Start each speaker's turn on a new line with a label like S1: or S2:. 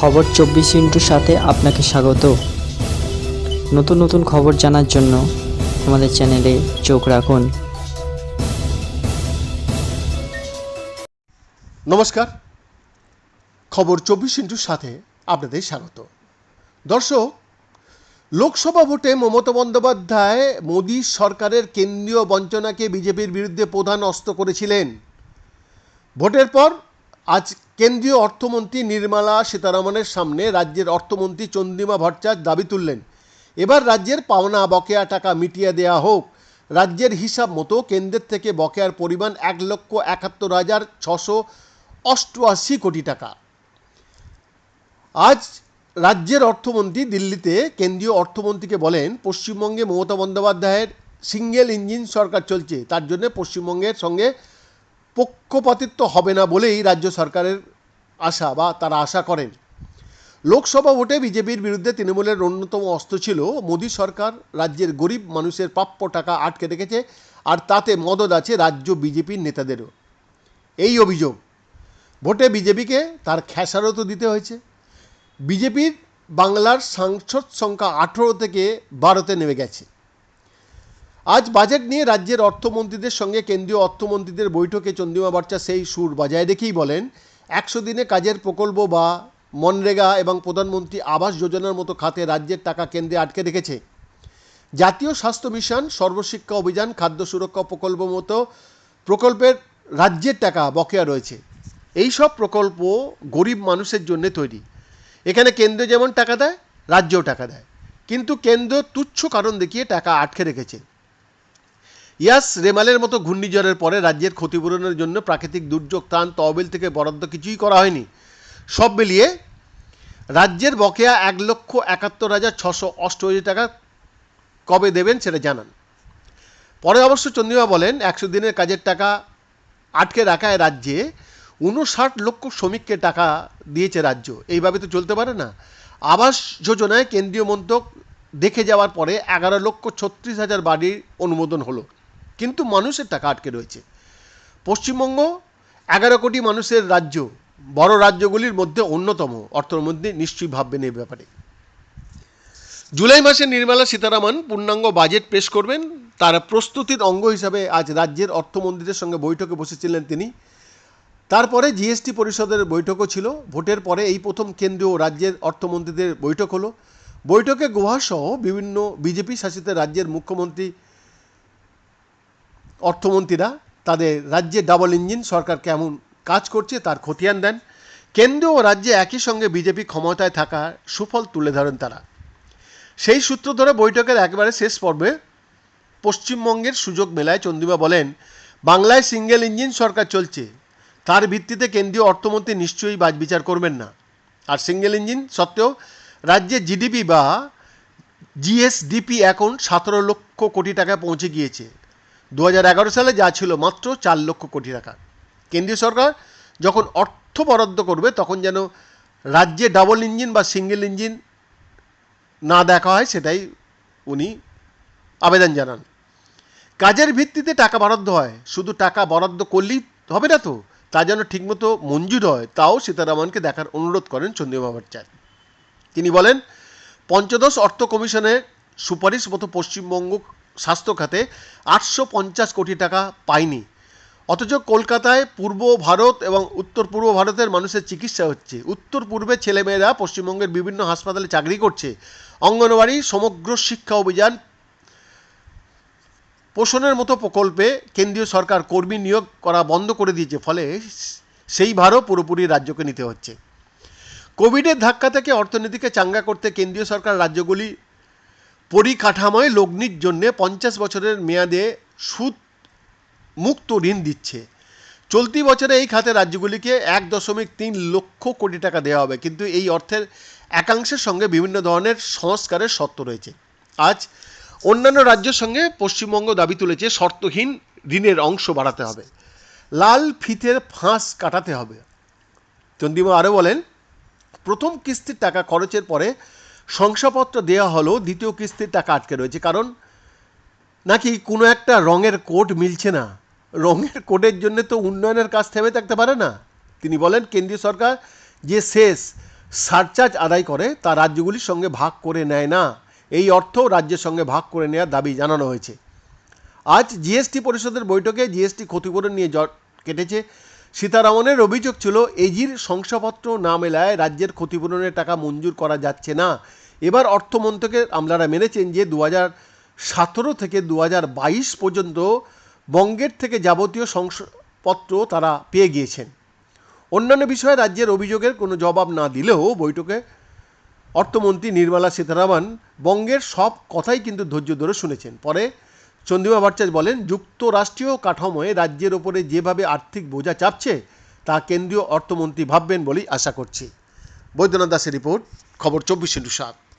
S1: খবর চব্বিশ ইন্টুর সাথে আপনাকে স্বাগত। নতুন নতুন খবর জানার জন্য আমাদের চ্যানেলে চোখ রাখুন।
S2: নমস্কার। খবর চব্বিশ ইন্টুর সাথে আপনাদের স্বাগত। দর্শক, লোকসভা ভোটে মমতা বন্দ্যোপাধ্যায় মোদী সরকারের কেন্দ্রীয় বঞ্চনাকে বিজেপির বিরুদ্ধে প্রধান অস্ত্র করেছিলেন। ভোটের পর আজ কেন্দ্রীয় অর্থমন্ত্রী নির্মলা সীতারামনের সামনে রাজ্যের অর্থমন্ত্রী চন্দ্রিমা ভট্টাচার্য দাবি তুললেন। এবার রাজ্যের পাওনা বকেয়া টাকা মিটিয়ে দেওয়া হোক। রাজ্যের হিসাব মতো কেন্দ্রের থেকে বকেয়ার পরিমাণ এক লক্ষ একাত্তর হাজার ছশো অষ্টআশি কোটি টাকা। আজ রাজ্যের অর্থমন্ত্রী দিল্লিতে কেন্দ্রীয় অর্থমন্ত্রীকে বলেন, পশ্চিমবঙ্গে মমতা বন্দ্যোপাধ্যায়ের সিঙ্গেল ইঞ্জিন সরকার চলছে। তার জন্য পশ্চিমবঙ্গের সঙ্গে পক্ষপাতিত্ব হবে না বলেই রাজ্য সরকারের আশা বা তারা আশা করেন। লোকসভা ভোটে বিজেপির বিরুদ্ধে তৃণমূলের অন্যতম অস্ত্র ছিল মোদী সরকার, রাজ্যের গরিব মানুষের প্রাপ্য টাকা আটকে রেখেছে আর তাতে মদত আছে রাজ্য বিজেপির নেতাদেরও। এই অভিযোগ। ভোটে বিজেপিকে তার খেসারতও দিতে হয়েছে। বিজেপির বাংলার সাংসদ সংখ্যা আঠেরো থেকে বারোতে নেমে গেছে। আজ বাজেট নিয়ে রাজ্যের অর্থমন্ত্রীদের সঙ্গে কেন্দ্রীয় অর্থমন্ত্রীদের বৈঠকে চন্দ্রিমা ভট্টাচার্য সেই সুর বজায় রেখেই বলেন, একশো দিনে কাজের প্রকল্প বা মনরেগা এবং প্রধানমন্ত্রী আবাস যোজনার মতো খাতে রাজ্যের টাকা কেন্দ্রে আটকে রেখেছে। জাতীয় স্বাস্থ্য মিশন সর্বশিক্ষা অভিযান, খাদ্য সুরক্ষা প্রকল্প মতো প্রকল্পের রাজ্যের টাকা বকেয়া রয়েছে। এই সব প্রকল্প গরিব মানুষের জন্য তৈরি। এখানে কেন্দ্র যেমন টাকা দেয়, রাজ্যও টাকা দেয়। কিন্তু কেন্দ্র তুচ্ছ কারণ দেখিয়ে টাকা আটকে রেখেছে। ইয়াস, রেমালের মতো ঘূর্ণিঝড়ের পরে রাজ্যের ক্ষতিপূরণের জন্য প্রাকৃতিক দুর্যোগ ত্রাণ তহবিল থেকে বরাদ্দ কিছুই করা হয়নি। সব মিলিয়ে রাজ্যের বকেয়া এক লক্ষ একাত্তর হাজার ছশো অষ্টআশি টাকা কবে দেবেন সেটা জানান। পরে অবশ্য চন্দ্রিমা বলেন, একশো দিনের কাজের টাকা আটকে রাখায় রাজ্যে উনষাট লক্ষ শ্রমিককে টাকা দিয়েছে রাজ্য। এইভাবে তো চলতে পারে না। আবাস যোজনায় কেন্দ্রীয় মন্ত্রক দেখে যাওয়ার পরে এগারো লক্ষ ছত্রিশ হাজার বাড়ির অনুমোদন হলো। কিন্তু মানুষের টাকা আটকে রয়েছে। পশ্চিমবঙ্গ এগারো কোটি মানুষের রাজ্য, বড় রাজ্যগুলির মধ্যে অন্যতম অর্থমন্ত্রী নিশ্চয়ই ভাববেন এই ব্যাপারে। জুলাই মাসে নির্মলা সীতারামন পূর্ণাঙ্গ বাজেট পেশ করবেন। তার প্রস্তুতির অঙ্গ হিসাবে আজ রাজ্যের অর্থমন্ত্রীদের সঙ্গে বৈঠকে বসেছিলেন তিনি। তারপরে জিএসটি পরিষদের বৈঠকও ছিল। ভোটের পরে এই প্রথম কেন্দ্রীয় রাজ্যের অর্থমন্ত্রীদের বৈঠক হলো। বৈঠকে গোয়াসহ বিভিন্ন বিজেপি শাসিত রাজ্যের মুখ্যমন্ত্রী অর্থমন্ত্রীরা তাদের রাজ্যে ডাবল ইঞ্জিন সরকার কেমন কাজ করছে তার খতিয়ান দেন। কেন্দ্র ও রাজ্যে একই সঙ্গে বিজেপি ক্ষমতায় থাকা সুফল তুলে ধরেন তারা। সেই সূত্র ধরে বৈঠকের একবারে শেষ পর্বে পশ্চিমবঙ্গের সুযোগ মেলায় চন্দ্রিমা বলেন, বাংলায় সিঙ্গেল ইঞ্জিন সরকার চলছে। তার ভিত্তিতে কেন্দ্রীয় অর্থমন্ত্রী নিশ্চয়ই বাজবিচার করবেন না। আর সিঙ্গেল ইঞ্জিন সত্ত্বেও রাজ্যে জিডিপি বা জিএসডিপি এখন সতেরো লক্ষ কোটি টাকায় পৌঁছে গিয়েছে। দু হাজার এগারো সালে যা ছিল মাত্র চার লক্ষ কোটি টাকা। কেন্দ্রীয় সরকার যখন অর্থ বরাদ্দ করবে, তখন যেন রাজ্যে ডাবল ইঞ্জিন বা সিঙ্গেল ইঞ্জিন না দেখা হয়, সেটাই উনি আবেদন জানান। কাজের ভিত্তিতে টাকা বরাদ্দ হয়। শুধু টাকা বরাদ্দ করলেই হবে না তো? তা যেন ঠিকমতো মঞ্জুর হয়, তাও সীতারামনকে দেখার অনুরোধ করেন চন্দ্রিমা ভট্টাচার্য। তিনি বলেন, পঞ্চদশ অর্থ কমিশনের সুপারিশ মতো পশ্চিমবঙ্গ স্বাস্থ্য খাতে আটশো পঞ্চাশ কোটি টাকা পায়নি। অথচ কলকাতায় পূর্ব ভারত এবং উত্তর পূর্ব ভারতের মানুষের চিকিৎসা হচ্ছে। উত্তর পূর্বে ছেলেমেয়েরা পশ্চিমবঙ্গের বিভিন্ন হাসপাতালে চাকরি করছে। অঙ্গনওয়াড়ি, সমগ্র শিক্ষা অভিযান পোষণের মতো প্রকল্পে কেন্দ্রীয় সরকার কর্মী নিয়োগ করা বন্ধ করে দিয়েছে, ফলে সেই ভারও পুরোপুরি রাজ্যকে নিতে হচ্ছে। কোভিডের ধাক্কা থেকে অর্থনীতিকে চাঙ্গা করতে কেন্দ্রীয় সরকার রাজ্যগুলি পরিকাঠামোয় লগ্নির জন্য পঞ্চাশ বছরের মেয়াদে সুদ মুক্ত ঋণ দিচ্ছে। চলতি বছরে এই খাতে রাজ্যগুলিকে এক দশমিক তিন লক্ষ কোটি টাকা দেওয়া হবে। কিন্তু এই অর্থের একাংশের সঙ্গে বিভিন্ন ধরনের সংস্কারের শর্ত রয়েছে। আজ অন্যান্য রাজ্যের সঙ্গে পশ্চিমবঙ্গ দাবি তুলেছে শর্তহীন ঋণের অংশ বাড়াতে হবে। লাল ফিতের ফাঁস কাটাতে হবে। চন্দ্রিমা আরও বলেন, প্রথম কিস্তির টাকা খরচের পরে শংসাপত্র দেওয়া হলেও দ্বিতীয় কিস্তির টাকা আটকে রয়েছে। কারণ নাকি কোনো একটা রঙের কোড মিলছে না? রঙের কোডের জন্য তো উন্নয়নের কাজ থেমে থাকতে পারে না। তিনি বলেন, কেন্দ্রীয় সরকার যে শেষ সারচার্জ আদায় করে, তা রাজ্যগুলির সঙ্গে ভাগ করে নেয় না। এই অর্থ রাজ্যের সঙ্গে ভাগ করে নেওয়ার দাবি জানানো হয়েছে। আজ জিএসটি পরিষদের বৈঠকে জিএসটি ক্ষতিপূরণ নিয়ে জট কেটেছে সীতারামনের অভিযোগ ছিল, এজির শংসাপত্র না মেলায় রাজ্যের ক্ষতিপূরণের টাকা মঞ্জুর করা যাচ্ছে না। এবার অর্থমন্ত্রকের আমলারা মেনেছেন যে দু সতেরো থেকে দু পর্যন্ত বঙ্গের থেকে যাবতীয় শংসাপত্র তারা পেয়ে গিয়েছেন। অন্যান্য বিষয়ে রাজ্যের অভিযোগের কোনো জবাব না দিলেও বৈঠকে অর্থমন্ত্রী নির্মলা সীতারামন বঙ্গের সব কথাই কিন্তু ধৈর্য ধরে শুনেছেন। পরে চন্দ্রিমা ভট্টাচার্য বলেন, যুক্তরাষ্ট্রীয় কাঠামোয় রাজ্যের ওপরে যেভাবে আর্থিক বোঝা চাপছে, তা কেন্দ্রীয় অর্থমন্ত্রী ভাববেন বলেই আশা করছি। বৈদ্যনাথ দাসের রিপোর্ট, খবর চব্বিশ ইন্টু সাত।